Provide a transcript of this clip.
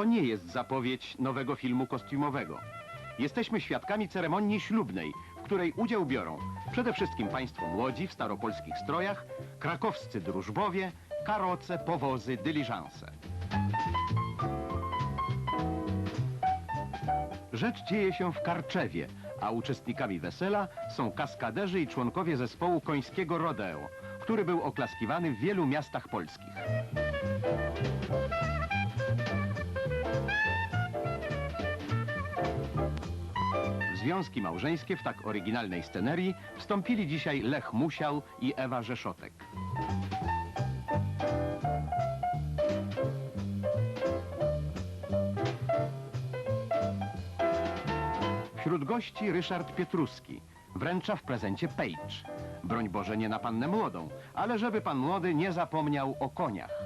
To nie jest zapowiedź nowego filmu kostiumowego. Jesteśmy świadkami ceremonii ślubnej, w której udział biorą przede wszystkim państwo młodzi w staropolskich strojach, krakowscy drużbowie, karoce, powozy, dyliżanse. Rzecz dzieje się w Karczewie, a uczestnikami wesela są kaskaderzy i członkowie zespołu końskiego Rodeo, który był oklaskiwany w wielu miastach polskich. Związki małżeńskie w tak oryginalnej scenerii wstąpili dzisiaj Lech Musiał i Ewa Rzeszotek. Wśród gości Ryszard Pietruski. Wręcza w prezencie Page. Broń Boże nie na pannę młodą, ale żeby pan młody nie zapomniał o koniach.